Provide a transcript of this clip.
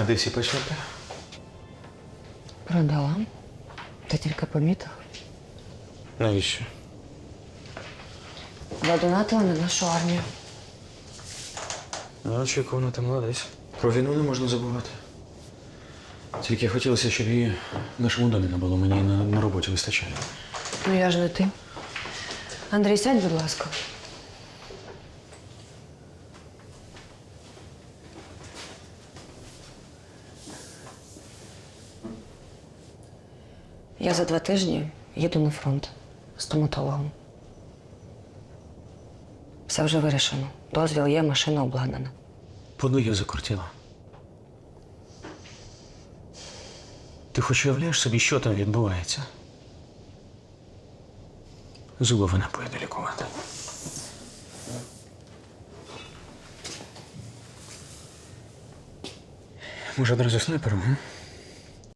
А де всі печерки? Продала. Ти тільки помітив. Навіщо? Задонатила на нашу армію. Ну, очікувано, ти молодець. Про війну не можна забувати. Тільки хотілося, щоб її в нашому домі не було. Мені на, на роботі вистачає. Ну я ж не ти. Андрій, сядь, будь ласка. Я за два тижні їду на фронт стоматологом. Все вже вирішено. Дозвіл є, машина обладнана. Подує закрутіло. Ти хоч уявляєш собі, що там відбувається? Зуби вона поїде лікувати. Може, одразу снайпером? га?